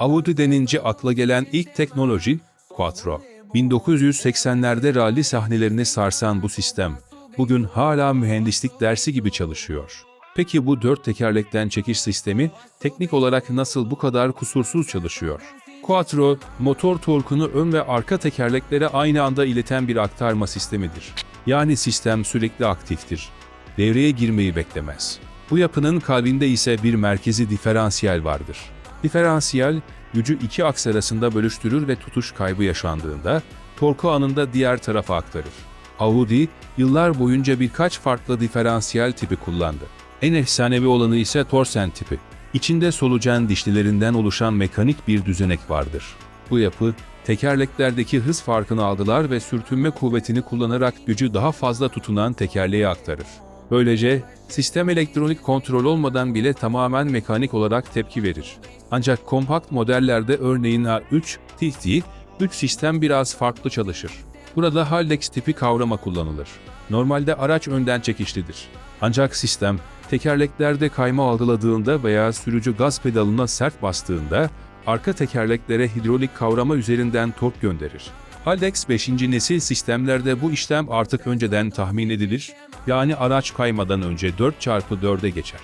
Audi denince akla gelen ilk teknoloji Quattro. 1980'lerde rally sahnelerini sarsan bu sistem, bugün hala mühendislik dersi gibi çalışıyor. Peki bu dört tekerlekten çekiş sistemi teknik olarak nasıl bu kadar kusursuz çalışıyor? Quattro, motor torkunu ön ve arka tekerleklere aynı anda ileten bir aktarma sistemidir. Yani sistem sürekli aktiftir. Devreye girmeyi beklemez. Bu yapının kalbinde ise bir merkezi diferansiyel vardır. Diferansiyel, gücü iki aks arasında bölüştürür ve tutuş kaybı yaşandığında, torku anında diğer tarafa aktarır. Audi, yıllar boyunca birkaç farklı diferansiyel tipi kullandı. En efsanevi olanı ise Torsen tipi. İçinde solucan dişlilerinden oluşan mekanik bir düzenek vardır. Bu yapı, tekerleklerdeki hız farkını aldılar ve sürtünme kuvvetini kullanarak gücü daha fazla tutunan tekerleğe aktarır. Böylece sistem elektronik kontrol olmadan bile tamamen mekanik olarak tepki verir. Ancak kompakt modellerde örneğin A3, TT, 3 sistem biraz farklı çalışır. Burada Haldex tipi kavrama kullanılır. Normalde araç önden çekişlidir. Ancak sistem, tekerleklerde kayma algıladığında veya sürücü gaz pedalına sert bastığında, arka tekerleklere hidrolik kavrama üzerinden tork gönderir. Haldex 5. nesil sistemlerde bu işlem artık önceden tahmin edilir, yani araç kaymadan önce 4x4'e geçer.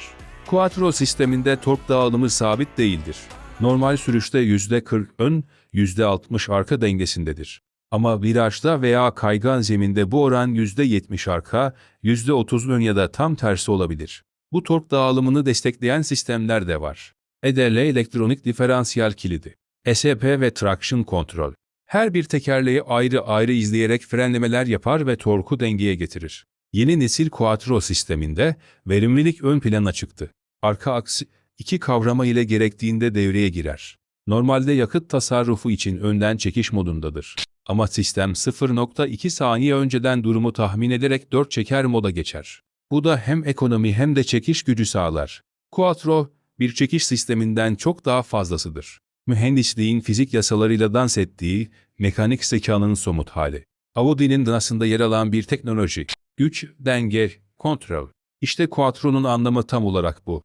Quattro sisteminde tork dağılımı sabit değildir. Normal sürüşte %40 ön, %60 arka dengesindedir. Ama virajda veya kaygan zeminde bu oran %70 arka, %30 ön ya da tam tersi olabilir. Bu tork dağılımını destekleyen sistemler de var. EDL elektronik diferansiyel kilidi, SP ve traction control. Her bir tekerleği ayrı ayrı izleyerek frenlemeler yapar ve torku dengeye getirir. Yeni nesil Quattro sisteminde verimlilik ön plana çıktı. Arka aks iki kavrama ile gerektiğinde devreye girer. Normalde yakıt tasarrufu için önden çekiş modundadır. Ama sistem 0.2 saniye önceden durumu tahmin ederek 4 çeker moda geçer. Bu da hem ekonomi hem de çekiş gücü sağlar. Quattro, bir çekiş sisteminden çok daha fazlasıdır. Mühendisliğin fizik yasalarıyla dans ettiği, mekanik zekanın somut hali. Audi'nin DNA'sında yer alan bir teknoloji. Güç, denge, kontrol. İşte Quattro'nun anlamı tam olarak bu.